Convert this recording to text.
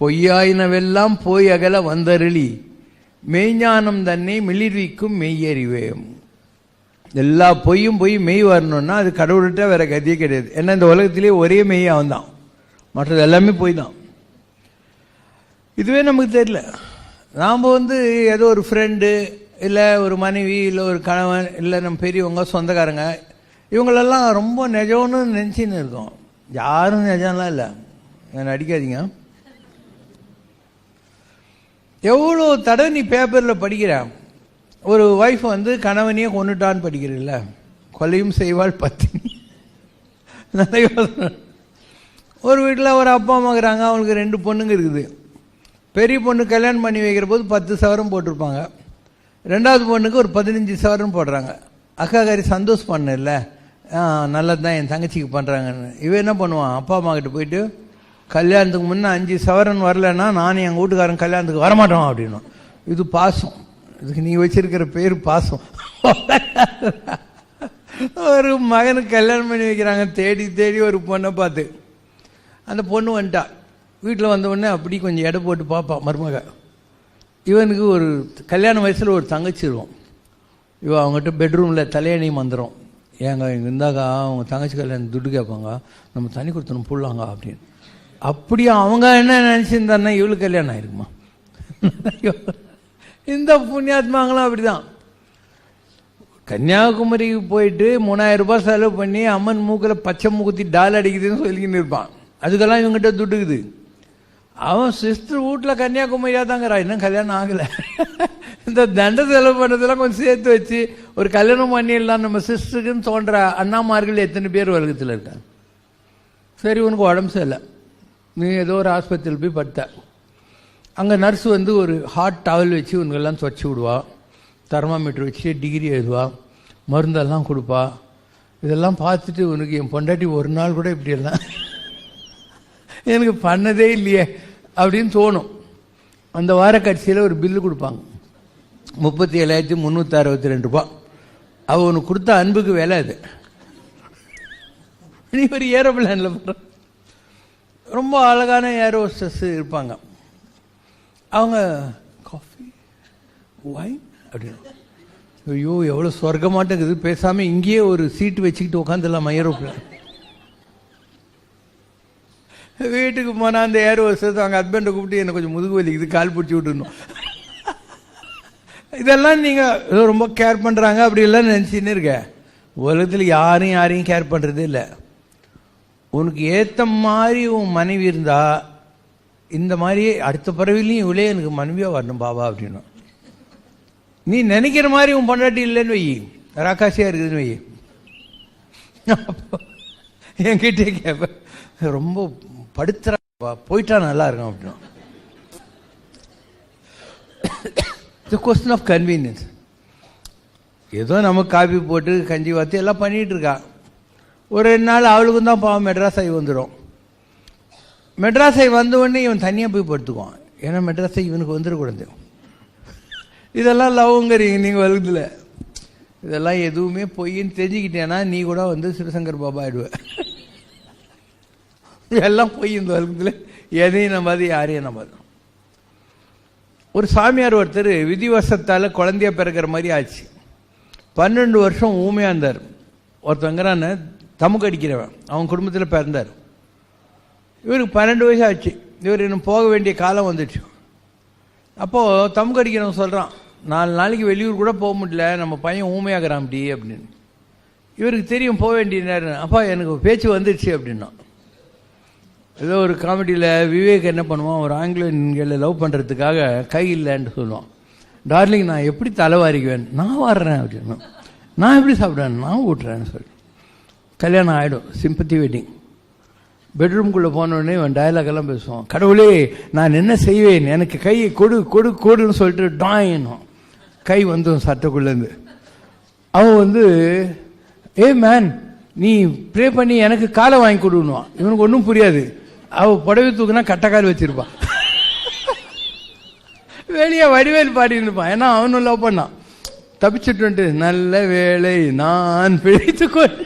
பொய்யாயினவெல்லாம் போய் அகல வந்தருளி மெய்ஞானம் தன்னை மிளிர்விக்கும் மெய்யறிவே எல்லா பொய்யும் போய் மெய் வரணும்னா அது கடவுள்கிட்ட வேற கதியே கிடையாது. ஏன்னா இந்த உலகத்திலே ஒரே மெய் அவன் தான் மற்றது எல்லாமே பொய் தான் இதுவே நமக்கு தெரியல. நாம் வந்து ஏதோ ஒரு ஃப்ரெண்டு இல்லை ஒரு மனைவி இல்லை ஒரு கணவன் இல்லை நம்ம பெரியவங்க சொந்தக்காரங்க இவங்களெல்லாம் ரொம்ப நிஜம்னு நினச்சின்னு இருக்கோம். யாரும் நிஜம்லாம் இல்லை. என்ன அடிக்காதீங்க எவ்வளோ தடவை நீ பேப்பரில் படிக்கிற? ஒரு ஒய்ஃப் வந்து கணவனையே கொண்டுட்டான்னு படிக்கிறீல்ல? கொலையும் செய்வாள் பத்தினி. நல்ல ஒரு வீட்டில் ஒரு அப்பா அம்மா இருக்கிறாங்க அவங்களுக்கு ரெண்டு பொண்ணுங்க இருக்குது. பெரிய பொண்ணு கல்யாணம் பண்ணி வைக்கிற போது பத்து சவரம் போட்டிருப்பாங்க. ரெண்டாவது பொண்ணுக்கு ஒரு பதினஞ்சு சவரம் போடுறாங்க. அக்காக்காரி சந்தோஷ் பண்ணல. நல்லது தான் என் தங்கச்சிக்கு பண்ணுறாங்கன்னு இவன் என்ன பண்ணுவான்? அப்பா அம்மா கிட்ட போயிட்டு கல்யாணத்துக்கு முன்னே அஞ்சு சவரன் வரலன்னா நானும் எங்கள் வீட்டுக்காரன் கல்யாணத்துக்கு வரமாட்டோம் அப்படின்னும். இது பாசம். இதுக்கு நீ வச்சிருக்கிற பேர் பாசம். ஒரு மகனுக்கு கல்யாணம் பண்ணி வைக்கிறாங்க தேடி தேடி ஒரு பொண்ணை பார்த்து. அந்த பொண்ணு வந்துட்டா. வீட்டில் வந்த உடனே அப்படி கொஞ்சம் எடை போட்டு பார்ப்பான் மருமக. இவனுக்கு ஒரு கல்யாண வயசில் ஒரு தங்கச்சி இருக்கும். இவ அவங்ககிட்ட பெட்ரூமில் தலையணி மந்திரம். ஏங்க இங்கே இருந்தாக்கா அவங்க தங்கச்சி கல்யாணம் துட்டு கேட்பாங்க. நம்ம தனி கொடுத்தணும் போடலாங்க அப்படின்னு. அப்படியே அவங்க என்ன நினச்சிருந்தாருன்னா இவளுக்கு கல்யாணம் ஆயிருக்குமா? இந்த புண்ணியாத்மாங்களும் அப்படிதான். கன்னியாகுமரிக்கு போயிட்டு மூணாயிரம் ரூபாய் செலவு பண்ணி அம்மன் மூக்கில் பச்சை மூக்குத்தி டால் அடிக்குதுன்னு சொல்லிக்கின்னு இருப்பான். அதுக்கெல்லாம் இவங்ககிட்ட துட்டுக்குது. அவன் சிஸ்டர் வீட்டில் கன்னியாகுமரியாக தாங்கிறா இன்னும் கல்யாணம் ஆகலை. இந்த தண்டை செலவு பண்ணதெல்லாம் கொஞ்சம் சேர்த்து வச்சு ஒரு கல்யாணம் பண்ணிடலாம் நம்ம சிஸ்டருக்குன்னு தோன்ற அண்ணாமார்கள் எத்தனை பேர் உலகத்தில் இருக்காங்க? சரி உனக்கு உடம்பு சரியில்லை. நீ ஏதோ ஒரு ஆஸ்பத்திரியில் போய் படுத்த. அங்கே நர்ஸ் வந்து ஒரு ஹாட் டவல் வச்சு உனக்கெல்லாம் துவச்சி விடுவா. தெர்மாமீட்டர் வச்சு டிகிரி எழுதுவா. மருந்தெல்லாம் கொடுப்பா. இதெல்லாம் பார்த்துட்டு உனக்கு என் பொண்டாட்டி ஒரு நாள் கூட இப்படியெல்லாம் எனக்கு பண்ணதே இல்லையே அப்படின்னு தோணும். அந்த வார கடைசியில் ஒரு பில்லு கொடுப்பாங்க. முப்பத்தி ஏழாயிரத்தி முந்நூற்றி அறுபத்தி ரெண்டு ரூபா. அவனுக்கு உனக்கு கொடுத்த அன்புக்கு வேலை அது. நீ ஒரு ஏரோப்ளேனில் போகிற ரொம்ப அழகான ஏரோஸ்டஸ் இருப்பாங்க. அவங்க காஃபி? ஒயின் அப்படின்னு. ஐயோ எவ்வளோ சொர்க்கமாட்டேங்குது. பேசாமல் இங்கேயே ஒரு சீட்டு வச்சுக்கிட்டு உட்காந்துடலாம் ஏரோப்ளேன் வீட்டுக்கு போனால் அந்த ஏர் ஹோஸ்டஸ் அவங்க ஹஸ்பண்டை கூப்பிட்டு எனக்கு கொஞ்சம் முதுகு வலிக்குது கால் பிடிச்சி விட்டுணும் இதெல்லாம் நீங்கள் ரொம்ப கேர் பண்ணுறாங்க அப்படி எல்லாம் நினச்சின்னு இருக்க. உலகத்தில் யாரும் யாரையும் கேர் பண்ணுறதே இல்லை. உனக்கு ஏற்ற மாதிரி உன் மனைவி இருந்தா இந்த மாதிரி அடுத்த பிறவிலையும் இவளே எனக்கு மனைவியாக வரணும் பாபா அப்படின்னா. நீ நினைக்கிற மாதிரி உன் பொண்டாட்டி இல்லைன்னு வை. ராக்காசியாக இருக்குதுன்னு வை. அப்போ என்கிட்டே கேட்பேன் ரொம்ப படுத்துறா போயிட்டா நல்லா இருக்கும் அப்படின்னு. இட்ஸ் கொஸ்டின் ஆஃப் கன்வீனியன்ஸ் ஏதோ நமக்கு காபி போட்டு கஞ்சி வாத்து எல்லாம் பண்ணிகிட்டு இருக்கான் ஒரு ரெண்டு நாள் அவளுக்கும் தான் பாவம் மெட்ராஸை வந்துடும் மெட்ராஸை ஆகி இவன் தனியாக போய் படுத்துக்குவான். ஏன்னா மெட்ராஸை இவனுக்கு வந்துடக்கூடாது இதெல்லாம் லவ்ங்கிறீங்க நீங்கள் வலுதில். இதெல்லாம் எதுவுமே பொய்ன்னு தெரிஞ்சுக்கிட்டேன்னா நீ கூட வந்து சிவசங்கர் பாபா ஆயிடுவ. எல்லாம் பொய் இந்த வருகத்தில் எதையும் நம்பாது யாரையும் நம்பாது. ஒரு சாமியார் ஒருத்தர் விதிவசத்தால் குழந்தைய பிறக்கிற மாதிரி ஆச்சு. பன்னெண்டு வருஷம் ஊமையாக இருந்தார். ஒருத்தங்கிறான்னு தமுக்கு அடிக்கிறவன் அவன் குடும்பத்தில் பிறந்தார். இவருக்கு பன்னெண்டு வயசு ஆச்சு இவர் இன்னும் போக வேண்டிய காலம் வந்துச்சு. அப்போது தமுக்கு அடிக்கிறவன் சொல்கிறான் நாலு நாளைக்கு வெளியூர் கூட போக முடியல. நம்ம பையன் ஊமையாகிறான் அப்படி அப்படின்னு. இவருக்கு தெரியும் போக வேண்டிய நேரம். அப்பா எனக்கு பேச்சு வந்துடுச்சு அப்படின்னா. ஏதோ ஒரு காமெடியில் விவேக் என்ன பண்ணுவான்? ஒரு ஆங்கிலேயன்களை லவ் பண்ணுறதுக்காக கை இல்லைன்னு சொல்லுவான். டார்லிங் நான் எப்படி தலைவாரிக்குவேன்? நான் வாடுறேன் அப்படின்னு. நான் எப்படி சாப்பிடுவேன்? நான் ஊட்டுறேன்னு சொல்லி. கல்யாணம் ஆகிடும் சிம்பத்தி வெட்டிங் பெட்ரூம்குள்ளே போனோடனே இவன் டயலாக் எல்லாம் பேசுவான். கடவுளே நான் என்ன செய்வேன்? எனக்கு கையை கொடு கொடு கொடுன்னு சொல்லிட்டு டாயினும் கை வந்துடும் சட்டைக்குள்ளேருந்து அவன் வந்து ஏ மேன் நீ ப்ரே பண்ணி எனக்கு காலை வாங்கி கொடுன்னுவான். இவனுக்கு ஒன்றும் புரியாது. அவள் புடவை தூக்குனா கட்டக்கால் வச்சுருப்பான். வெளியே வடிவேல் பாடின்னு இருப்பான். ஏன்னா அவனும் லவ் பண்ணான். தப்பிச்சுட்டு வந்துட்டு, நல்ல வேலை நான் பிழைத்து கொண்டு